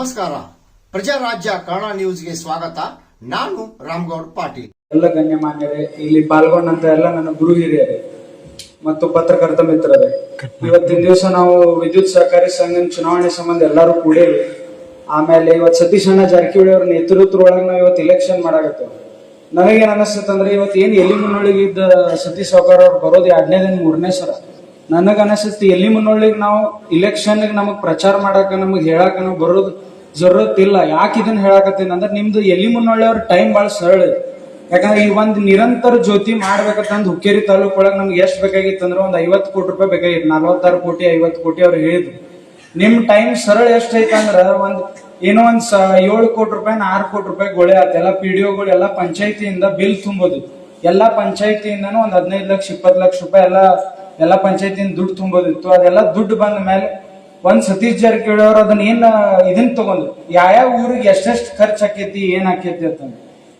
ನಮಸ್ಕಾರ. ಪ್ರಜಾರಾಜ್ಯ ಕನ್ನಡ ನ್ಯೂಸ್ಗೆ ಸ್ವಾಗತ. ನಾನು ರಾಮಗೌಡ್ ಪಾಟೀಲ್. ಎಲ್ಲ ಗಣ್ಯಮಾನ್ಯರೇ, ಇಲ್ಲಿ ಪಾಲ್ಗೊಂಡಂತ ಎಲ್ಲ ನನ್ನ ಗುರು ಹಿರಿಯರೇ ಮತ್ತು ಪತ್ರಕರ್ತ ಮಿತ್ರರೇ, ಇವತ್ತಿನ ದಿವಸ ನಾವು ವಿದ್ಯುತ್ ಸಹಕಾರಿ ಸಂಘದ ಚುನಾವಣೆ ಸಂಬಂಧ ಎಲ್ಲರೂ ಕೂಡೇವಿ ಆಮೇಲೆ ಇವತ್ತು ಸತೀಶ್ ಅಣ್ಣ ಜಾರಕಿಹೊಳಿ ಅವ್ರ ನೇತೃತ್ವದೊಳಗೆ ನಾವು ಇವತ್ತು ಇಲೆಕ್ಷನ್ ಮಾಡಾಕತ್ತೇವೆ. ನನಗೇನು ಅನಿಸ್ತಂದ್ರೆ ಇವತ್ತು ಏನು ಎಲ್ಲಿ ಮುನ್ನೊಳಗಿದ್ದ ಸತೀಶ್ ಸಹಕಾರ ಅವ್ರು ಬರೋದು ಎರಡನೇ ದಿನ ಮೂರನೇ ಸಲ. ನನಗೆ ಅನಿಸುತ್ತೆ ಎಲ್ಲಿ ಮುನ್ನೊಳ್ಳಿಗೆ ನಾವು ಇಲೆಕ್ಷನ್ಗೆ ನಮಗೆ ಪ್ರಚಾರ ಮಾಡಕ್ಕೆ ನಮಗೆ ಹೇಳಕ್ಕೆ ನಾವು ಬರೋದು ಜರೂರತ್ ಇಲ್ಲ ಯಾಕೆ ಇದನ್ನ ಹೇಳಕತ್ತೀನಿ ಅಂದ್ರೆ ನಿಮ್ದು ಎಲ್ಲಿ ಮುನ್ನೊಳ್ಳೆಯವ್ರ ಟೈಮ್ ಭಾಳ ಸರಳ ಯಾಕಂದ್ರೆ ಈ ಒಂದು ನಿರಂತರ ಜ್ಯೋತಿ ಮಾಡ್ಬೇಕಂತಂದು ಹುಕ್ಕೇರಿ ತಾಲೂಕು ಒಳಗೆ ನಮ್ಗೆ ಎಷ್ಟು ಬೇಕಾಗಿತ್ತು ಅಂದ್ರೆ ಒಂದು ಐವತ್ತು ಕೋಟಿ ರೂಪಾಯಿ ಬೇಕಾಗಿತ್ತು. ನಲ್ವತ್ತಾರು ಕೋಟಿ, ಐವತ್ತು ಕೋಟಿ ಅವ್ರು ಹೇಳಿದ್ರು. ನಿಮ್ಮ ಟೈಮ್ ಸರಳ ಎಷ್ಟು ಐತಂದ್ರೆ ಒಂದು ಏನೋ ಒಂದು ಸ ಏಳು ಕೋಟಿ ರೂಪಾಯಿನ ಆರು ಕೋಟಿ ರೂಪಾಯಿ ಗೋಳೆ ಆಯ್ತು ಎಲ್ಲ ಪಿ ಡಿ ಒಗಳು ಎಲ್ಲ ಪಂಚಾಯತಿಯಿಂದ ಬಿಲ್ ತುಂಬೋದು. ಎಲ್ಲ ಪಂಚಾಯತಿಯಿಂದನೂ ಒಂದು ಹದಿನೈದು ಲಕ್ಷ, ಇಪ್ಪತ್ತು ಲಕ್ಷ ರೂಪಾಯಿ ಎಲ್ಲ ಎಲ್ಲಾ ಪಂಚಾಯತಿಯಿಂದ ದುಡ್ಡು ತುಂಬೋದಿತ್ತು. ಅದೆಲ್ಲ ದುಡ್ಡು ಬಂದ ಮೇಲೆ ಒಂದ್ ಸತೀಶ್ ಜಾರಕಿಹೊಳಿ ಕೇಳೋರು ಅದನ್ನ ಏನ್ ಇದನ್ನ ತಗೊಂಡ್ರು. ಯಾವ ಊರಿಗೆ ಎಷ್ಟೆಷ್ಟು ಖರ್ಚು ಆಕೈತಿ, ಏನ್ ಆಕೈತಿ ಅಂತಂದು.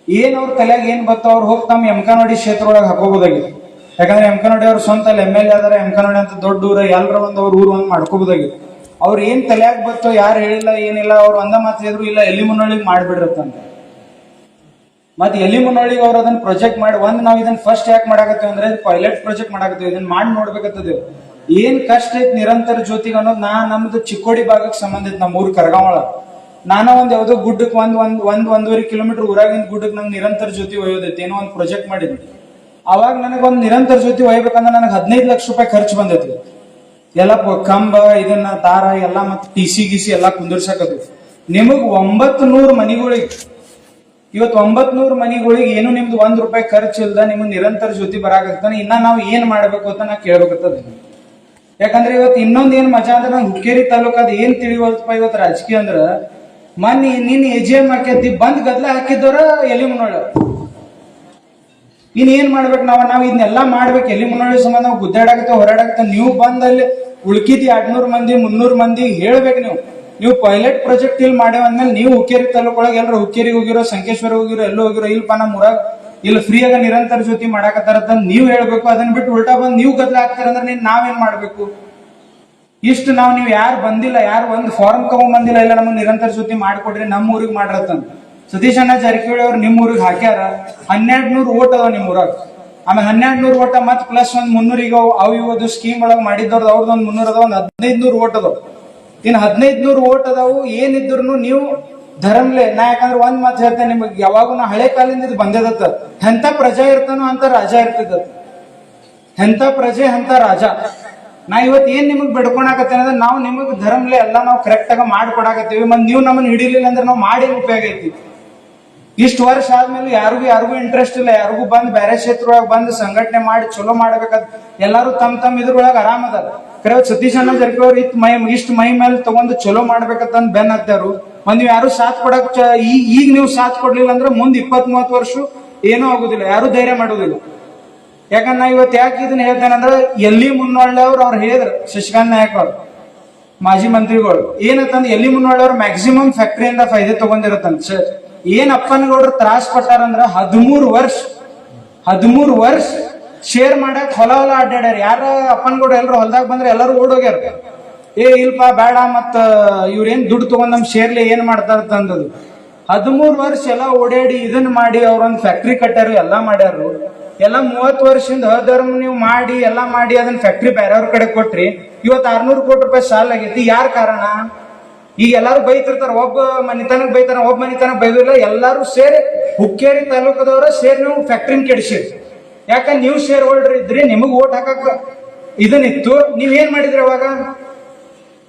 ಏನ್ ಅವ್ರ ತಲೆಯಾಗ ಏನ್ ಬತ್ತ ಅವ್ರು ಹೋಗಿ ತಮ್ಮ ಎಮ್ಕನವಾಡಿ ಕ್ಷೇತ್ರ ಒಳಗೆ ಹಾಕೋಬಹುದಾಗಿತ್ತು ಯಾಕಂದ್ರೆ ಎಮ್ಕನವಾಡಿ ಅವ್ರ ಸ್ವಂತ ಅಲ್ಲಿ ಎಂ ಎಲ್ ಎ ಆದ್ರೆ ಎಮ್ಕನವಾಡಿ ಅಂತ ದೊಡ್ಡ ಊರ ಎಲ್ಲರ ಒಂದ್ ಅವ್ರ ಊರು ಒಂದ್ ಮಾಡ್ಕೋಬಹುದಾಗಿತ್ತು ಅವ್ರ ಏನ್ ತಲೆಯಾಗ ಬತ್ತೋ, ಯಾರು ಹೇಳಿಲ್ಲ, ಏನಿಲ್ಲ, ಅವ್ರು ಒಂದ ಮಾತು ಹೇಳಿದ್ರು, ಇಲ್ಲ, ಎಲ್ಲಿ ಮುನ್ನೊಳಗೆ ಮಾಡ್ಬಿಡ್ರತ್ತಂತ ಮತ್ತೆ ಎಲ್ಲಿ ಮುನ್ನೊಳಿಗೆ ಅವ್ರು ಅದನ್ನ ಪ್ರೊಜೆಕ್ಟ್ ಮಾಡಿ, ಒಂದ್ ನಾವು ಇದನ್ನ ಫಸ್ಟ್ ಯಾಕೆ ಮಾಡಾಕತ್ತೀವಿ ಅಂದ್ರೆ ಪೈಲಟ್ ಪ್ರೊಜೆಕ್ಟ್ ಮಾಡಾಕತ್ತೀವಿ ಇದನ್ನ ಮಾಡಿ ನೋಡ್ಬೇಕತ್ತದೆ. ಏನ್ ಕಷ್ಟ ಐತಿ ನಿರಂತರ ಜ್ಯೋತಿಗೆ ಅನ್ನೋದು ನಾ ನಮ್ದು ಚಿಕ್ಕೋಡಿ ಭಾಗಕ್ಕೆ ಸಂಬಂಧಿತ ನಮ್ಮ ಊರ್ ಕರಗಾವಳ. ನಾನ ಒಂದ್ ಯಾವ್ದೋ ಗುಡ್ಡಕ್ಕೆ ಒಂದ್ ಒಂದ್ ಒಂದ್, ಒಂದೂವರೆ ಕಿಲೋಮೀಟರ್ ಊರಾಗಿಂದ ಗುಡ್ಡಕ್ಕೆ ನಂಗೆ ನಿರಂತರ ಜ್ಯೋತಿ ಒಯ್ಯೋದೈತಿ, ಏನೋ ಒಂದ್ ಪ್ರೊಜೆಕ್ಟ್ ಮಾಡಿದ್ವಿ ಅವಾಗ ನನಗೆ ಒಂದ್ ನಿರಂತರ ಜ್ಯೋತಿ ಒಯ್ಬೇಕಂದ್ರೆ ನನಗೆ ಹದಿನೈದು ಲಕ್ಷ ರೂಪಾಯಿ ಖರ್ಚು ಬಂದೈತಿ ಎಲ್ಲ ಕಂಬ, ಇದನ್ನ ದಾರ, ಎಲ್ಲ ಮತ್ತೆ ಟಿ ಸಿ ಗಿಸಿ ಎಲ್ಲ ಕುಂದಿರ್ಸಕದು. ನಿಮಗ್ ಒಂಬತ್ತು ನೂರು ಮನಿಗಳಿಗೆ ಇವತ್ತು ಒಂಬತ್ ನೂರು ಮನಿಗಳಿಗೆ ಏನು ನಿಮ್ದು ಒಂದ್ ರೂಪಾಯಿ ಖರ್ಚು ಇಲ್ದ ನಿಮ್ಗೆ ನಿರಂತರ ಜ್ಯೋತಿ ಬರಾಕತ್ತಾನೆ ಇನ್ನ ನಾವು ಏನ್ ಮಾಡ್ಬೇಕು ಅಂತ ನಾ ಕೇಳ್ಬೇಕತ್ತದ ಯಾಕಂದ್ರೆ ಇವತ್ತು ಇನ್ನೊಂದ್ ಏನ್ ಮಜಾ ಅಂದ್ರೆ ನಂಗೆ ಹುಕ್ಕೇರಿ ತಾಲೂಕದ ಏನು ತಿಳಿವಲ್ತಪ್ಪ ಇವತ್ತು ರಾಜಕೀಯ ಅಂದ್ರ, ಮನ್ನಿ ನಿನ್ ಎ ಜಿ ಎಂ ಹಾಕೈತಿ ಬಂದ್ ಗದ್ಲ ಹಾಕಿದ್ದವ್ರ ಎಲಿ ಮುನ್ನೋಳ? ಇನ್ ಏನ್ ಮಾಡ್ಬೇಕು ನಾವ್? ನಾವ್ ಇದನ್ನೆಲ್ಲಾ ಮಾಡ್ಬೇಕು ಎಲಿ ಮುನ್ನೋಳಿ ಸಂಬಂಧ ನಾವು ಗುದ್ದಾಡಕತ್ತ ಹೊರಾಡಕತ್ತ ನೀವು ಬಂದ್ ಅಲ್ಲಿ ಉಳ್ಕಿದ್ ಎರಡ್ನೂರ್ ಮಂದಿ, ಮುನ್ನೂರ್ ಮಂದಿ, ಹೇಳ್ಬೇಕು ನೀವು. ನೀವು ಪೈಲಟ್ ಪ್ರಾಜೆಕ್ಟ್ ಇಲ್ಲಿ ಮಾಡ್ಯಾವ ಅಂದ್ಮೇಲೆ ನೀವು ಹುಕ್ಕೇರಿ ತಾಲೂಕೊಳಗೆ ಎಲ್ಲರೂ ಹುಕ್ಕೇರಿಗೆ ಹೋಗಿರೋ ಸಂಕೇಶ್ವರ ಹೋಗಿರೋ, ಎಲ್ಲೋ ಹೋಗಿರೋ ಇಲ್ಪ ನಮ್ಮ ಊರಾಗ ಇಲ್ಲಿ ಫ್ರೀ ಆಗ ನಿರಂತರ ಜ್ಯೋತಿ ಮಾಡಾಕತ್ತಾರ ನೀವು ಹೇಳ್ಬೇಕು. ಅದನ್ನ ಬಿಟ್ಟು ಉಲ್ಟಾ ಬಂದು ನೀವು ಗದ್ಲ ಹಾಕ್ತಾರ ಅಂದ್ರೆ ನೀನ್ ನಾವೇನ್ ಮಾಡ್ಬೇಕು? ಇಷ್ಟು ನಾವು ನೀವು ಯಾರು ಬಂದಿಲ್ಲ, ಯಾರು ಒಂದು ಫಾರ್ಮ್ ತಗೊಂಡ್ ಬಂದಿಲ್ಲ ಇಲ್ಲ ನಮ್ಗೆ ನಿರಂತರ ಜ್ಯೋತಿ ಮಾಡ್ಕೊಡ್ರಿ ನಮ್ಮ ಊರಿಗೆ ಮಾಡ್ರತ್ತಂತ. ಸತೀಶ್ ಅಣ್ಣ ಜಾರಕಿಹೊಳಿ ಅವ್ರು ನಿಮ್ಮ ಊರಿಗೆ ಹಾಕ್ಯಾರ ಹನ್ನೆರಡ್ ನೂರು ಓಟ್ ಅದಾವ ನಿಮ್ಮ ಊರಾಗ. ಆಮೇಲೆ ಹನ್ನೆರಡು ನೂರು ಓಟ ಮತ್ ಪ್ಲಸ್ ಒಂದ್ ಮುನ್ನೂರಿಗೆ ಅವು ಇವತ್ತು ಸ್ಕೀಮ್ ಒಳಗೆ ಮಾಡಿದ್ದವ್ರದ್ದು ಅವ್ರದ್ದು ಒಂದು ಮುನ್ನೂರ ಅದಾವ, ಒಂದು ಹದಿನೈದು ನೂರು ಓಟ್ ಅದಾವ. ಇನ್ ಹದಿನೈದು ನೂರು ಓಟ್ ಅದಾವು ಏನಿದ್ರು ನೀವು ಧರ್ಮಲೆ. ನಾ ಯಾಕಂದ್ರೆ ಒಂದ್ ಮಾತು ಹೇಳ್ತೇನೆ ನಿಮಗೆ, ಯಾವಾಗೂ ನಾ ಹಳೆ ಕಾಲಿಂದ ಇದು ಬಂದದತ್ತ ಎಂತ ಪ್ರಜಾ ಇರ್ತಾನೋ ಅಂತ ರಾಜ ಇರ್ತದ. ಎಂತ ಪ್ರಜೆ ಅಂತ ರಾಜ. ನಾ ಇವತ್ ಏನ್ ನಿಮಗ್ ಬಿಡ್ಕೊಳಕತ್ತೇನೆ ಅಂದ್ರೆ ನಾವು ನಿಮಗ್ ಧರ್ಮಲೆ ಎಲ್ಲ ನಾವು ಕರೆಕ್ಟ್ ಆಗ ಮಾಡ್ಕೊಡಾಕತ್ತೀವಿ ಮತ್ತೆ ನೀವು ನಮ್ಮನ್ನ ಹಿಡಿಲಿಲ್ಲ ಅಂದ್ರೆ ನಾವು ಮಾಡಿ ಉಪಯೋಗ ಐತಿ. ಇಷ್ಟು ವರ್ಷ ಆದ್ಮೇಲೆ ಯಾರಿಗೂ ಯಾರಿಗೂ ಇಂಟ್ರೆಸ್ಟ್ ಇಲ್ಲ, ಯಾರಿಗೂ ಬಂದ್ ಬೇರೆ ಕ್ಷೇತ್ರ ಬಂದು ಸಂಘಟನೆ ಮಾಡಿ ಚಲೋ ಮಾಡ್ಬೇಕಂತ ಎಲ್ಲಾರು ತಮ್ ತಮ್ ಇದ್ರೊಳಗ ಆರಾಮ ಅದಾರ. ಕರೆ ಸತೀಶ್ ಅಣ್ಣ ಜಾರಕಿಹೊಳಿ ಇತ್ ಮೈ, ಇಷ್ಟು ಮೈ ಮೇಲೆ ತಗೊಂಡು ಚಲೋ ಮಾಡ್ಬೇಕಂತ ಬೆನ್ ಹತ್ತಾರು ಒಂದ್ ನೀವು ಯಾರು ಸಾಥ್ ಕೊಡಕ್ ಈಗ ನೀವು ಸಾಥ್ ಕೊಡ್ಲಿಲ್ಲ ಅಂದ್ರೆ ಮುಂದ್ ಇಪ್ಪತ್ ಮೂವತ್ ವರ್ಷ ಏನೂ ಆಗುದಿಲ್ಲ, ಯಾರು ಧೈರ್ಯ ಮಾಡೋದಿಲ್ಲ. ಯಾಕಂದ್ರೆ ನಾ ಇವತ್ತು ಯಾಕೆ ಇದನ್ನ ಹೇಳ್ತೇನೆ ಅಂದ್ರೆ ಎಲ್ಲಿ ಮುನ್ನೋಳ್ಳವ್ರು ಅವ್ರು ಹೇಳಿದ್ರು, ಶಶಿಕಾಂತ್ ನಾಯಕ್ ಅವ್ರು, ಮಾಜಿ ಮಂತ್ರಿಗಳು. ಏನಂತಂದ್ರೆ ಎಲ್ಲಿ ಮುನ್ನೊಳ್ಳೆಯವ್ರು ಮ್ಯಾಕ್ಸಿಮಮ್ ಫ್ಯಾಕ್ಟ್ರಿಯಿಂದ ಫೈದೆ ತಗೊಂಡಿರತ್ತಂತ ಸ- ಏನ್ ಅಪ್ಪನಗೌಡ್ರು ತ್ರಾಸ್ ಪಟ್ಟಾರಂದ್ರ ಹದಿಮೂರು ವರ್ಷ ಹದಿಮೂರು ವರ್ಷ ಶೇರ್ ಮಾಡಕ್ ಹೊಲ ಹೊಲ ಅಡ್ಡಾಡ್ಯಾರ. ಯಾರ ಅಪ್ಪನಗೌಡ ಎಲ್ಲರೂ ಹೊಲದಾಗ ಬಂದ್ರೆ ಎಲ್ಲರೂ ಓಡೋಗ್ಯಾರ ಏ, ಇಲ್ಪ ಬೇಡ ಮತ್ತ ಇವ್ರೇನ್ ದುಡ್ಡು ತಗೊಂಡ್ ನಮ್ ಶೇರ್ಲಿ ಏನ್ ಮಾಡ್ತಾರ ತಂದದು ಹದಿಮೂರು ವರ್ಷ ಎಲ್ಲ ಓಡಾಡಿ ಇದನ್ನ ಮಾಡಿ ಅವ್ರೊಂದ್ ಫ್ಯಾಕ್ಟ್ರಿ ಕಟ್ಟಾರು ಎಲ್ಲಾ ಮಾಡ್ಯಾರು. ಎಲ್ಲ ಮೂವತ್ತು ವರ್ಷದಿಂದ ಅಧರ್ಮ ನೀವು ಮಾಡಿ, ಎಲ್ಲಾ ಮಾಡಿ ಅದನ್ನ ಫ್ಯಾಕ್ಟ್ರಿ ಬೇರೆಯವ್ರ ಕಡೆ ಕೊಟ್ರಿ. ಇವತ್ತು ಆರ್ನೂರು ಕೋಟಿ ರೂಪಾಯಿ ಸಾಲ ಆಗೈತಿ ಯಾರ ಕಾರಣ? ಈಗ ಎಲ್ಲಾರು ಬೈತಿರ್ತಾರ, ಒಬ್ಬ ಮನೆತನ ಬೈತಾನ, ಒಬ್ಬ ಮನೆತನ ಬೈದಿಲ್ಲ, ಎಲ್ಲಾರು ಸೇರಿ ಹುಕ್ಕೇರಿ ತಾಲೂಕದವ್ರ ಸೇರಿ ನೀವು ಫ್ಯಾಕ್ಟ್ರಿನ ಕೆಡಿಸಿರಿ ಯಾಕಂದ್ರೆ ನೀವು ಶೇರ್ ಹೋಲ್ಡರ್ ಇದ್ರಿ, ನಿಮಗ್ ಓಟ್ ಹಾಕಕ್ ಇದನ್ನಿತ್ತು. ನೀವ್ ಏನ್ ಮಾಡಿದ್ರಿ ಅವಾಗ?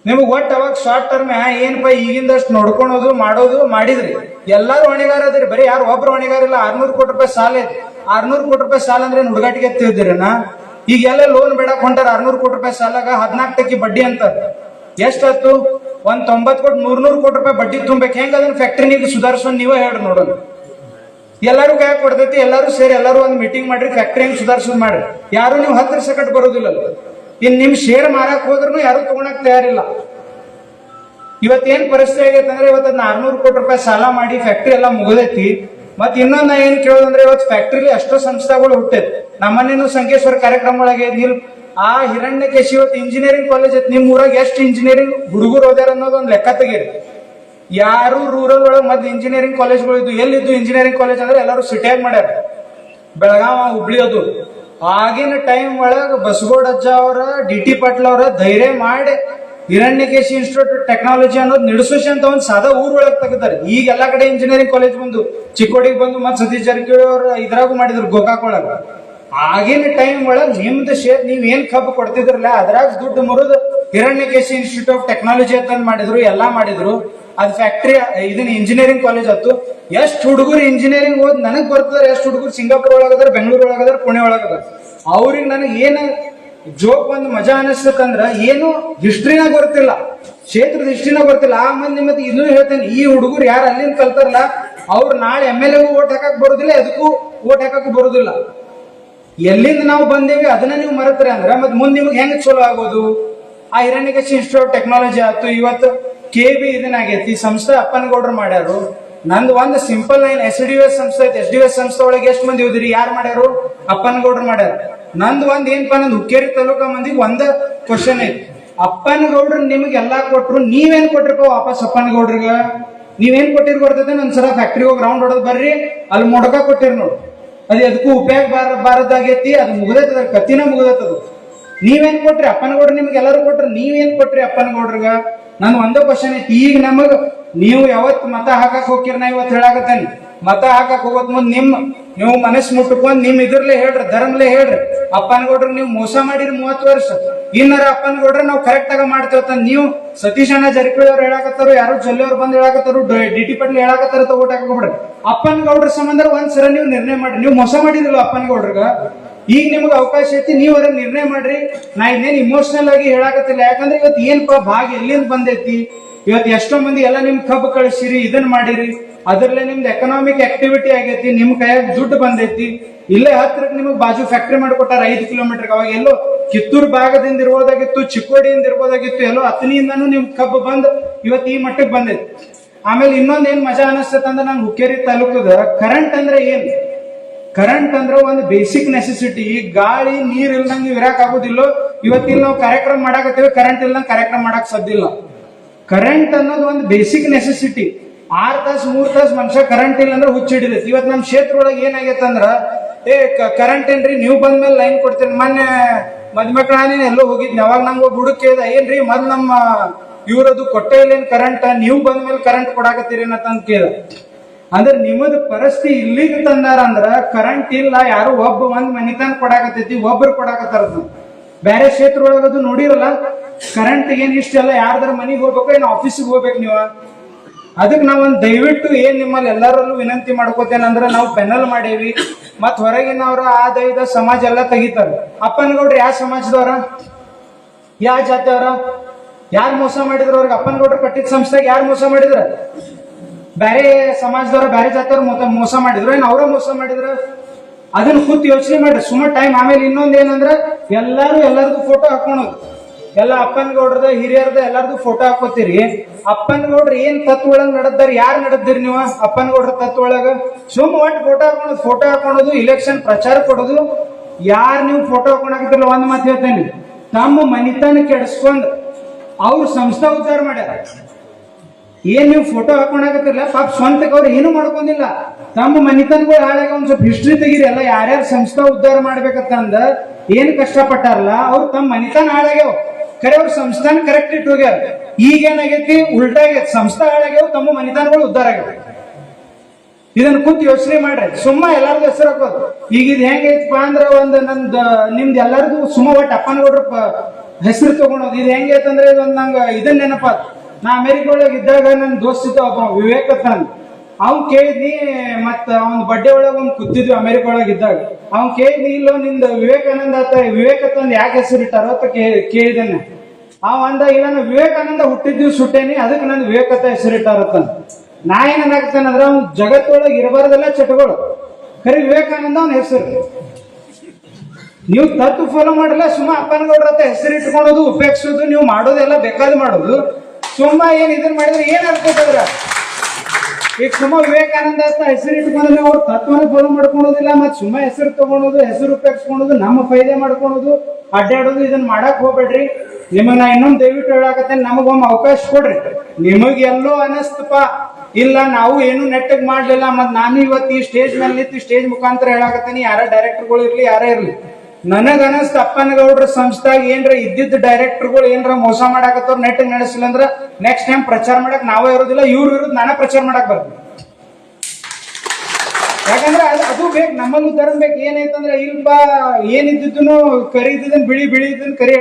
ನಿಮಗ್ ಒಟ್ಟು ಅವಾಗ ಶಾರ್ಟ್ ಟರ್ಮ್ ಏನಪ್ಪ, ಈಗಿಂದಷ್ಟು ನೋಡ್ಕೊಳೋದು, ಮಾಡೋದು ಮಾಡಿದ್ರಿ. ಎಲ್ಲಾರು ಹೊಣೆಗಾರ ಅದ್ರಿ, ಬರೀ ಯಾರು ಒಬ್ರು ಹೊಣೆಗಾರ ಇಲ್ಲ, ಆರ್ನೂರು ಕೋಟಿ ರೂಪಾಯಿ ಸಾಲ ಐತಿ ಆರ್ನೂರು ಕೋಟಿ ರೂಪಾಯಿ ಸಾಲ ಅಂದ್ರೆ ಹುಡುಗಾಟಿಗೆ ಈಗ ಎಲ್ಲ ಲೋನ್ ಬೇಡಕ್ ಹೊಂಟಾರ, ಆರ್ನೂರು ಕೋಟಿ ರೂಪಾಯಿ ಸಾಲಾಗ ಹದಿನಾಲ್ಕು ಟಕ್ಕಿ ಬಡ್ಡಿ ಅಂತ. ಎಷ್ಟಾಯ್ತು ಒಂದ್ ತೊಂಬತ್ ಕೋಟಿ ನೂರ್ ನೂರು ಕೋಟಿ ರೂಪಾಯಿ ಬಡ್ಡಿ ತುಂಬಬೇಕು ಹೆಂಗ ಅದನ್ನ ಫ್ಯಾಕ್ಟ್ರಿ ನೀವು ಸುಧಾರಿಸೋನ್ ನೀವೇ ಹೇಳಿ ನೋಡೋಣ ಎಲ್ಲರೂ ಕೈ ಕೊಡ್ತೈತಿ ಎಲ್ಲರೂ ಸೇರಿ ಎಲ್ಲರೂ ಒಂದು ಮೀಟಿಂಗ್ ಮಾಡ್ರಿ ಫ್ಯಾಕ್ಟ್ರಿ ಹೆಂಗ್ ಸುಧಾರಿಸೋದ್ ಮಾಡ್ರಿ. ಯಾರು ನೀವು ಹತ್ತಿರ ಸಕಟ್ ಬರೋದಿಲ್ಲ ಇನ್ ನಿಮ್ ಶೇರ್ ಮಾರಕ್ ಹೋದ್ರು ಯಾರು ತಗೊಳಕ್ ತಯಾರಿಲ್ಲ. ಇವತ್ತೇನ್ ಪರಿಸ್ಥಿತಿ ಆಗೈತೆ ಅಂದ್ರೆ ಇವತ್ತು ನಾರ್ನೂರು ಕೋಟಿ ರೂಪಾಯಿ ಸಾಲ ಮಾಡಿ ಫ್ಯಾಕ್ಟ್ರಿ ಎಲ್ಲ ಮುಗಿದೈತಿ. ಮತ್ ಇನ್ನೊಂದ್ ಏನ್ ಕೇಳೋದಂದ್ರೆ ಇವತ್ತು ಫ್ಯಾಕ್ಟ್ರಿಲಿ ಅಷ್ಟೋ ಸಂಸ್ಥೆಗಳು ಹುಟ್ಟೈತಿ. ನಮ್ಮನೇನು ಸಂಕೇಶ್ವರ ಕಾರ್ಯಕ್ರಮ ಒಳಗೆ ನಿಲ್ ಆ ಹಿರಣ್ಯಕೇಶಿ ಇವತ್ತು ಇಂಜಿನಿಯರಿಂಗ್ ಕಾಲೇಜ್ ಐತಿ. ನಿಮ್ ಊರಾಗ ಎಷ್ಟು ಇಂಜಿನಿಯರಿಂಗ್ ಹುಡುಗರು ಓದ್ಯಾರ ಅನ್ನೋದು ಒಂದು ಲೆಕ್ಕ ತೆಗೀರಿ. ಯಾರು ರೂರಲ್ ಒಳಗೆ ಮೊದ್ಲು ಇಂಜಿನಿಯರಿಂಗ್ ಕಾಲೇಜ್ಗಳು ಇದ್ದು ಎಲ್ಲಿದ್ದು ಇಂಜಿನಿಯರಿಂಗ್ ಕಾಲೇಜ್ ಅಂದ್ರೆ ಎಲ್ಲರೂ ಸಿಟಿಯಾಗ ಮಾಡ್ಯಾರ. ಬೆಳಗಾವ, ಹುಬ್ಳಿ ಅದು. ಆಗಿನ ಟೈಮ್ ಒಳಗೆ ಬಸಗೋಡ್ ಅಜ್ಜ ಅವರ, ಡಿ ಟಿ ಪಾಟೀಲ್ ಅವರ ಧೈರ್ಯ ಮಾಡಿ ಹಿರಣ್ಯಕೇಶಿ ಇನ್ಸ್ಟಿಟ್ಯೂಟ್ ಟೆಕ್ನಾಲಜಿ ಅನ್ನೋದು ನಿಡ್ಸೋಶಿ ಅಂತ ಒಂದು ಸಾದಾ ಊರ್ ಒಳಗೆ ತೆಗಿತಾರೆ ಈಗ ಎಲ್ಲಾ ಕಡೆ ಇಂಜಿನಿಯರಿಂಗ್ ಕಾಲೇಜ್ ಬಂದು, ಚಿಕ್ಕೋಡಿಗೆ ಬಂದು ಮತ್ತೆ ಸತೀಶ್ ಜಾರಕಿಹೊಳಿ ಅವರು ಇದ್ರಾಗೂ ಮಾಡಿದ್ರು ಗೋಕಾಕ್ ಒಳಗ. ಆಗಿನ ಟೈಮ್ ಒಳಗೆ ನಿಮ್ದು ಶೇರ್ ನೀವ್ ಏನ್ ಕಬ್ಬು ಕೊಡ್ತಿದ್ರಲ್ಲ, ಅದ್ರಾಗ ದುಡ್ಡು ಮುರಿದು ಹಿರಣ್ಯಕೇಶಿ ಇನ್ಸ್ಟಿಟ್ಯೂಟ್ ಆಫ್ ಟೆಕ್ನಾಲಜಿ ಅಂತ ಮಾಡಿದ್ರು, ಎಲ್ಲಾ ಮಾಡಿದ್ರು. ಅದ್ ಫ್ಯಾಕ್ಟ್ರಿ ಇದನ್ನ ಇಂಜಿನಿಯರಿಂಗ್ ಕಾಲೇಜ್ ಆಯ್ತು. ಎಷ್ಟು ಹುಡುಗರು ಇಂಜಿನಿಯರಿಂಗ್ ಓದ್ ನನಗ್ ಬರ್ತದ ಎಷ್ಟು ಹುಡುಗರು ಸಿಂಗಾಪುರ್ ಒಳಗದಾರ ಬೆಂಗಳೂರು ಒಳಗದಾರ ಪುಣೆ ಒಳಗದಾರ ಅವ್ರಿಗೆ ನನಗೆ ಏನ ಜೋಕ್ ಒಂದು ಮಜಾ ಅನಿಸ್ತಂದ್ರ ಏನು ಹಿಸ್ಟ್ರಿನ ಗೊತ್ತಿಲ್ಲ, ಕ್ಷೇತ್ರದ ಹಿಸ್ಟ್ರಿನ ಗೊತ್ತಿಲ್ಲ. ಆ ಮಂದಿ ಇನ್ನೂ ಹೇಳ್ತೇನೆ, ಈ ಹುಡುಗರು ಯಾರು ಅಲ್ಲಿಂದ ಕಲ್ತಾರಲ್ಲ, ಅವ್ರು ನಾಳೆ ಎಂ ಎಲ್ ಎಗೂ ಓಟ್ ಹಾಕಕ್ ಬರುದಿಲ್ಲ, ಎದಕ್ಕೂ ಓಟ್ ಹಾಕಕ್ ಬರುದಿಲ್ಲ. ಎಲ್ಲಿಂದ ನಾವು ಬಂದೇವಿ, ಅದನ್ನ ನೀವು ಮರೆತ್ರಿ ಅಂದ್ರೆ, ಮತ್ತೆ ಮುಂದೆ ನಿಮ್ಗೆ ಹೆಂಗ್ ಚಲೋ ಆಗೋದು? ಆ ಹಿರಣ್ಯಕೇಶಿ ಇನ್ಸ್ಟಿಟ್ಯೂಟ್ ಟೆಕ್ನಾಲಜಿ ಆಯ್ತು, ಇವತ್ತು ಕೆ ಬಿ ಇದನ್ನಾಗೈತಿ, ಸಂಸ್ಥೆ ಅಪ್ಪನಗೌಡ್ರು ಮಾಡ್ಯಾರು. ನಂದು ಒಂದು simple line S D S ಸಂಸ್ಥೆ ಐತೆ ಎಸ್ ಡಿ ಎಸ್ ಸಂಸ್ಥೆ ಒಳಗೆ ಎಷ್ಟು ಮಂದಿ ಹೋದ್ರಿ, ಯಾರು ಮಾಡ್ಯಾರು? ಅಪ್ಪನಗೌಡ್ರು ಮಾಡ್ಯಾರ. ನಂದು ಒಂದ್ ಏನಪ್ಪ ನಂದು ಹುಕ್ಕೇರಿ ತಾಲೂಕ ಮಂದಿಗೆ ಒಂದ ಕ್ವಶನ್ ಐತಿ. ಅಪ್ಪನಗೌಡ್ರು ನಿಮ್ಗೆ ಎಲ್ಲಾ ಕೊಟ್ರು, ನೀವೇನ್ ಕೊಟ್ಟಿರ್ಪ ವಾಪಸ್ ಅಪ್ಪನಗೌಡ್ರಿಗೆ? ನೀವೇನ್ ಕೊಟ್ಟಿರ್ ಬರ್ತೈತೆ ಒಂದ್ಸಲ ಫ್ಯಾಕ್ಟ್ರಿ ಹೋಗಿ ರೌಂಡ್ ಹೊಡೆದ್ ಬರ್ರಿ, ಅಲ್ಲಿ ಮೊಡಕ ಕೊಟ್ಟಿರ್ ನೋಡು. ಅದು ಎದಕ್ಕೂ ಉಪಯೋಗ ಬಾರ ಬಾರದಾಗೈತಿ ಅದು ಮುಗ್ದೈತದ ಕತ್ತಿನ ಮುಗ್ದೈತದು ನೀವೇನ್ ಕೊಟ್ರಿ ಅಪ್ಪನಗೌಡ್ರು ನಿಮ್ಗೆ ಎಲ್ಲರೂ ಕೊಟ್ರಿ, ನೀವೇನ್ ಕೊಟ್ರಿ ಅಪ್ಪನಗೌಡ್ರಿಗ? ನನ್ ಒಂದೇ ಕ್ವಶನ್ ಐತಿ ಈಗ ನಮಗ್ ನೀವು ಯಾವತ್ ಮತ ಹಾಕಕ್ ಹೋಗಿರ್ ನಾ ಇವತ್ತು ಹೇಳಾಕತ್ತೇನೆ. ಮತ ಹಾಕಕ್ ಹೋಗೋದ್ ಮುಂದ್ ನಿಮ್, ನೀವು ಮನಸ್ ಮುಟ್ಕೊಂಡ್ ನಿಮ್ ಇದ್ರಲ್ಲೇ ಹೇಳ್ರಿ, ಧರ್ಮಲೇ ಹೇಳ್ರಿ. ಅಪ್ಪನಗೌಡ್ರು ನೀವು ಮೋಸ ಮಾಡಿರಿ ಮೂವತ್ತು ವರ್ಷ. ಇನ್ನರ ಅಪ್ಪನಗೌಡ್ರ ನಾವು ಕರೆಕ್ಟ್ ಆಗ ಮಾಡ್ತೇವತ್ತ ನೀವು ಸತೀಶ್ ಅಣ್ಣ ಜಾರಕಿಹೊಳಿ ಅವ್ರು ಹೇಳಾಕತ್ತಾರು, ಯಾರು ಜೊಲ್ಲೆ ಅವ್ರು ಬಂದು ಹೇಳಾಕತ್ತಾರು, ಡಿ ಟಿ ಪಟ್ಲಿ ಹೇಳಾಕತ್ತಾರ ತಗೋಟ್ ಹಾಕೋಬಿಡ್ರಿ. ಅಪ್ಪನಗೌಡ್ರ ಸಂಬಂಧ ಒಂದ್ಸಲ ನೀವು ನಿರ್ಣಯ ಮಾಡ್ರಿ. ನೀವು ಮೋಸ ಮಾಡಿದಿಲ್ಲ ಅಪ್ಪನಗೌಡ್ರಿಗ ಈಗ ನಿಮ್ಗೆ ಅವಕಾಶ ಐತಿ, ನೀವು ಅದನ್ನ ನಿರ್ಣಯ ಮಾಡ್ರಿ. ನಾ ಇನ್ನೇನು ಇಮೋಷನಲ್ ಆಗಿ ಹೇಳಾಕತ್ತಿಲ್ಲ. ಯಾಕಂದ್ರೆ ಇವತ್ತು ಏನ್ಪ ಭಾಗ ಎಲ್ಲಿಂದ ಬಂದೈತಿ? ಇವತ್ತು ಎಷ್ಟೋ ಮಂದಿ ಎಲ್ಲ ನಿಮ್ ಕಬ್ಬು ಕಳಿಸಿರಿ ಇದನ್ನ ಮಾಡಿರಿ. ಅದ್ರಲ್ಲೇ ನಿಮ್ದು ಎಕನಾಮಿಕ್ ಆಕ್ಟಿವಿಟಿ ಆಗೈತಿ, ನಿಮ್ ಕೈಯಾಗ ದುಡ್ಡು ಬಂದೈತಿ. ಇಲ್ಲೇ ಹತ್ರಕ್ಕೆ ನಿಮಗೆ ಬಾಜು ಫ್ಯಾಕ್ಟ್ರಿ ಮಾಡಿಕೊಟ್ಟಾರ ಐದು ಕಿಲೋಮೀಟರ್ ಅವಾಗ ಎಲ್ಲೋ ಕಿತ್ತೂರು ಭಾಗದಿಂದ ಇರ್ಬೋದಾಗಿತ್ತು, ಚಿಕ್ಕೋಡಿಯಿಂದ ಇರ್ಬೋದಾಗಿತ್ತು, ಎಲ್ಲೋ ಹತ್ತನಿಯಿಂದನೂ ನಿಮ್ ಕಬ್ಬು ಬಂದ್ ಇವತ್ತು ಈ ಮಟ್ಟಕ್ಕೆ ಬಂದೈತಿ. ಆಮೇಲೆ ಇನ್ನೊಂದ್ ಏನ್ ಮಜಾ ಅನಿಸ್ತಂದ್ರೆ ನಂಗೆ ಹುಕ್ಕೇರಿ ತಾಲೂಕದ ಕರೆಂಟ್ ಅಂದ್ರೆ ಏನ್? ಕರೆಂಟ್ ಅಂದ್ರೆ ಒಂದು ಬೇಸಿಕ್ ನೆಸೆಸಿಟಿ ಗಾಳಿ, ನೀರ್ ಇಲ್ದಂಗೆ ಇರಾಕ್ ಆಗುದಿಲ್ಲ ಇವತ್ತಿಲ್ಲಿ ನಾವು ಕಾರ್ಯಕ್ರಮ ಮಾಡಾಕತ್ತೀವಿ ಕರೆಂಟ್ ಇಲ್ದಂಗೆ ಕಾರ್ಯಕ್ರಮ ಮಾಡಕ್ ಸಾಧ್ಯಲ್ಲ ಕರೆಂಟ್ ಅನ್ನೋದು ಒಂದು ಬೇಸಿಕ್ ನೆಸೆಸಿಟಿ ಆರ್ ತಾಸು, ಮೂರ್ ತಾಸು ಮನುಷ್ಯ ಕರೆಂಟ್ ಇಲ್ಲ ಅಂದ್ರೆ ಹುಚ್ಚಿಡಿದೈತಿ ಇವತ್ತು ನಮ್ಮ ಕ್ಷೇತ್ರ ಒಳಗೆ ಏನಾಗೈತೆ ಅಂದ್ರ, ಏ ಕರೆಂಟ್ ಏನ್ರಿ? ನೀವು ಬಂದ್ಮೇಲೆ ಲೈನ್ ಕೊಡ್ತೀರಿ ಮೊನ್ನೆ ಮದ್ಮಕ್ಳ ಎಲ್ಲೋ ಹೋಗಿದ್ನಿ, ಅವಾಗ ನಂಗೆ ಒಬ್ಬ ಹುಡುಕ್ ಕೇಳ್ದ, ಏನ್ರಿ, ಮೊದ್ಲು ನಮ್ಮ ಇವ್ರದು ಕೊಟ್ಟೆ ಇಲ್ಲೇನ್ ಕರೆಂಟ್ ನೀವು ಬಂದ್ಮೇಲೆ ಕರೆಂಟ್ ಕೊಡಾಕತ್ತೀರಿ ಅಂತ ಕೇಳ್ದ. ಅಂದ್ರೆ ನಿಮ್ಮದು ಪರಿಸ್ಥಿತಿ ಇಲ್ಲಿಗೆ ತಂದಾರ ಅಂದ್ರ ಕರೆಂಟ್ ಇಲ್ಲ, ಯಾರು ಒಬ್ಬ ಒಂದ್ ಮನಿತನ ಕೊಡಾಕತೈತಿ ಒಬ್ರು ಕೊಡಾಕತ್ತಾರ ಬೇರೆ ಕ್ಷೇತ್ರ ಒಳಗದು ನೋಡಿರಲ್ಲ ಕರೆಂಟ್ ಏನ್ ಇಷ್ಟೆಲ್ಲ ಯಾರ್ದಾರ ಮನಿಗೆ ಹೋಗ್ಬೇಕು ಏನ್ ಆಫೀಸಿಗೆ ಹೋಗ್ಬೇಕು ನೀವು. ಅದಕ್ಕೆ ನಾವೊಂದ್ ದಯವಿಟ್ಟು ಏನ್ ನಿಮ್ಮಲ್ಲಿ ಎಲ್ಲರಲ್ಲೂ ವಿನಂತಿ ಮಾಡ್ಕೋತೇನಂದ್ರ ನಾವು ಪೆನಲ್ ಮಾಡೇವಿ. ಮತ್ ಹೊರಗಿನವ್ರ ಆ ದೈವದ ಸಮಾಜ ಎಲ್ಲ ತೆಗಿತಾರ. ಅಪ್ಪನಗೌಡ್ರು ಯಾವ ಸಮಾಜದವ್ರ? ಯಾವ ಜಾತಿಯವ್ರ? ಯಾರು ಮೋಸ ಮಾಡಿದ್ರ ಅವ್ರಿಗೆ? ಅಪ್ಪನಗೌಡ್ರು ಕಟ್ಟಿದ ಸಂಸ್ಥೆಗೆ ಯಾರು ಮೋಸ ಮಾಡಿದ್ರ? ಬೇರೆ ಸಮಾಜದವ್ರ ಬೇರೆ ಜಾತಿಯವ್ರ ಮೋಸ ಮೋಸ ಮಾಡಿದ್ರು. ಏನ್ ಅವರ ಮೋಸ ಮಾಡಿದ್ರು? ಅದನ್ನ ಕೂತ್ ಯೋಚನೆ ಮಾಡ್ರಿ. ಸುಮ್ಮ ಟೈಮ್ ಆಮೇಲೆ ಇನ್ನೊಂದ್ ಏನಂದ್ರ, ಎಲ್ಲಾರು ಎಲ್ಲಾರ್ದು ಫೋಟೋ ಹಾಕೊಳೋದು ಎಲ್ಲ ಅಪ್ಪನಗೌಡ್ರದ, ಹಿರಿಯರ್ದ ಎಲ್ಲಾರ್ದು ಫೋಟೋ ಹಾಕೋತೀರಿ ಅಪ್ಪನಗೌಡ್ರ ಏನ್ ತತ್ವ ಒಳಗ್ ನಡೆದಾರ, ಯಾರು ನಡೆದಿರಿ ನೀವು? ಅಪ್ಪನಗೌಡ್ರ ತತ್ವ ಒಳಗ? ಸುಮ್ ಒಟ್ ಫೋಟೋ ಹಾಕೊಳೋದು ಫೋಟೋ ಹಾಕೊಳೋದು ಇಲೆಕ್ಷನ್ ಪ್ರಚಾರ ಕೊಡೋದು. ಯಾರು ನೀವು ಫೋಟೋ ಹಾಕೊಂಡಾಗಿದ್ರಲ್ಲ ಒಂದ್ ಮಾತು ಹೇಳ್ತೇನೆ. ತಮ್ಮ ಮನಿತನ ಕೆಡಿಸ್ಕೊಂಡ್ ಅವ್ರ ಸಂಸ್ಥಾ ಉದ್ಧಾರ ಮಾಡ್ಯಾರ. ಏನ್ ನೀವು ಫೋಟೋ ಹಾಕೊಂಡಾಗತ್ತಿರಲ್ಲ ಪಾಪ ಸ್ವಂತಕ್ಕೆ ಅವ್ರು ಏನು ಮಾಡ್ಕೊಂಡಿಲ್ಲ. ತಮ್ಮ ಮನಿತನಗಳು ಹಾಳಾಗ ಒಂದ್ ಸ್ವಲ್ಪ ಹಿಸ್ಟ್ರಿ ತೆಗೀರಿ. ಎಲ್ಲ ಯಾರ್ಯಾರ ಸಂಸ್ಥಾ ಉದ್ಧಾರ ಮಾಡ್ಬೇಕಂತಂದ ಏನ್ ಕಷ್ಟಪಟ್ಟಾರಲ್ಲ ಅವ್ರು ತಮ್ಮ ಮನಿತನ ಹಾಳಾಗ್ಯಾವ. ಕರೆ ಅವ್ರ ಸಂಸ್ಥಾನ ಕರೆಕ್ಟ್ ಇಟ್ಟು ಹೋಗ್ಯಾರ. ಈಗ ಏನಾಗೈತಿ? ಉಲ್ಟಾ ಆಗೈತಿ. ಸಂಸ್ಥಾ ಹಾಳಾಗ್ಯಾವ, ತಮ್ಮ ಮನಿತನಗಳು ಉದ್ಧಾರ ಆಗ್ಯಾವ. ಇದನ್ನ ಕೂತ್ ಯೋಚನೆ ಮಾಡ್ರಿ. ಸುಮ್ಮ ಎಲ್ಲಾರ್ದು ಹೆಸರು ಹಾಕೋದು. ಈಗ ಇದು ಹೆಂಗೈತಪ್ಪ ಅಂದ್ರ ಒಂದ್ ನಂದ್, ನಿಮ್ದು ಎಲ್ಲಾರ್ಗು ಸುಮ್ಮ ಒಟ್ಟು ಅಪ್ಪನಗೌಡ್ರ ಹೆಸರು ತಗೊಳೋದು ಇದು ಹೆಂಗೈತಂದ್ರೆ ಇದೊಂದ್ ನಂಗ ಇದನ್ನ ನೆನಪ ನಾ ಅಮೆರಿಕ ಇದ್ದಾಗ ನನ್ನ ದೋಸ್ತ ಇದ್ದ ಒಬ್ಬ ವಿವೇಕ ತಂದ್ ಅವ್ನ್ ಕೇಳಿದ್ನಿ ಮತ್ತ ಅವ್ನ ಬಡ್ಡೆ ಒಳಗ ಒಂದ್ ಕೂತಿದ್ವಿ ಅಮೆರಿಕ ಇದ್ದಾಗ. ಅವ್ನ್ ಕೇಳಿದ್ನಿ ಇಲ್ಲೋ ನಿಂದ ವಿವೇಕಾನಂದ ಆತ ವಿವೇಕ ತಂದ್ ಯಾಕೆ ಹೆಸರು ಇಟ್ಟಾರೋ ಅಂತ ಕೇಳಿದನ್ನ ಅವ್ ಅಂದ ಇಲ್ಲ ನಾನು ವಿವೇಕಾನಂದ ಹುಟ್ಟಿದ್ವಿ ಸುಟ್ಟೇನಿ ಅದಕ್ಕೆ ನನ್ನ ವಿವೇಕತ ಹೆಸರಿಟ್ಟಾರತ್ತ ನಾ ಏನ್ ಅನ್ನಾಗ್ತೇನೆ ಅಂದ್ರೆ, ಅವ್ನ ಜಗತ್ತೊಳಗೆ ಇರಬಾರ್ದೆಲ್ಲ ಚಟಗಳು. ಖರಿ ವಿವೇಕಾನಂದ ಅವನ ಹೆಸರು. ನೀವು ತತ್ವ ಫಾಲೋ ಮಾಡಲ್ಲ, ಸುಮ್ಮ ಅಪ್ಪನಗೌಡ್ರ ಹೆಸರು ಇಟ್ಕೊಳೋದು, ಉಪೇಕ್ಷಿಸೋದು, ನೀವು ಮಾಡೋದೆಲ್ಲ ಬೇಕಾದ ಮಾಡೋದು. ಸುಮ್ಮ ಏನ್ ಇದನ್ನ ಮಾಡಿದ್ರೆ ಏನ್ ಅನ್ಕೋತದ್ರ ಈಗ ಸುಮ್ಮ ವಿವೇಕಾನಂದ ಅಂತ ಹೆಸರು ಇಟ್ಕೊಂಡ್ರೆ ಅವ್ರು ತತ್ವನ ಫಾಲೋ ಮಾಡ್ಕೊಳೋದಿಲ್ಲ ಮತ್ತೆ ಸುಮ್ಮ ಹೆಸರು ತಗೊಳೋದು ಹೆಸರು ಉಪಯೋಗಿಸ್ಕೊಳೋದು ನಮ್ಮ ಫೈದೆ ಮಾಡ್ಕೊಳೋದು ಅಡ್ಡಾಡೋದು ಇದನ್ನ ಮಾಡಕ್ ಹೋಗ್ಬೇಡ್ರಿ. ನಿಮಗ್ ನಾ ಇನ್ನೊಂದ್ ದಯವಿಟ್ಟು ಹೇಳಾಕತ್ತೆ ನಮಗೊಮ್ಮೆ ಅವಕಾಶ ಕೊಡ್ರಿ. ನಿಮಗ್ ಎಲ್ಲೋ ಅನಸ್ತಪ. ಇಲ್ಲ, ನಾವು ಏನು ನೆಟ್ಟಗ್ ಮಾಡ್ಲಿಲ್ಲ ಮತ್ ನಾನು ಇವತ್ತು ಈ ಸ್ಟೇಜ್ ಮೇಲೆ ನಿಂತು ಸ್ಟೇಜ್ ಮುಖಾಂತರ ಹೇಳಾಕತ್ತೀನಿ, ಯಾರ ಡೈರೆಕ್ಟರ್ಗಳು ಇರ್ಲಿ, ಯಾರೇ ಇರ್ಲಿ. ನನಗ ಅನಸ್ತ ಅಪ್ಪನಗೌಡ್ರ ಸಂಸ್ಥಾಗ ಏನ್ರ ಇದ್ದಿದ್ದ ಡೈರೆಕ್ಟರ್ಗಳು ಏನ್ರ ಮೋಸ ಮಾಡಾಕತ್ತವ್ರ ನೆಟ್ ನಡೆಸಿಲ್ಲ ಅಂದ್ರ ನೆಕ್ಸ್ಟ್ ಟೈಮ್ ಪ್ರಚಾರ ಮಾಡಕ್ ನಾವೇ ಇರೋದಿಲ್ಲ, ಇವ್ರು ವಿರುದ್ಧ ನಾನೇ ಪ್ರಚಾರ ಮಾಡಕ್ ಬರ್ತೀನಿ. ಯಾಕಂದ್ರೆ ಅದು ಅದು ಬೇಕು, ನಮ್ಮಲ್ಲೂ ಧರ್ಮ ಬೇಕು. ಏನೈತಂದ್ರೆ ಇಲ್ಪ ಏನಿದ್ದು ಕರಿ ಇದ್ದಿದ್ದನ್ ಬಿಳಿ ಬಿಳಿ ಇದ್ದನ್ ಕರಿ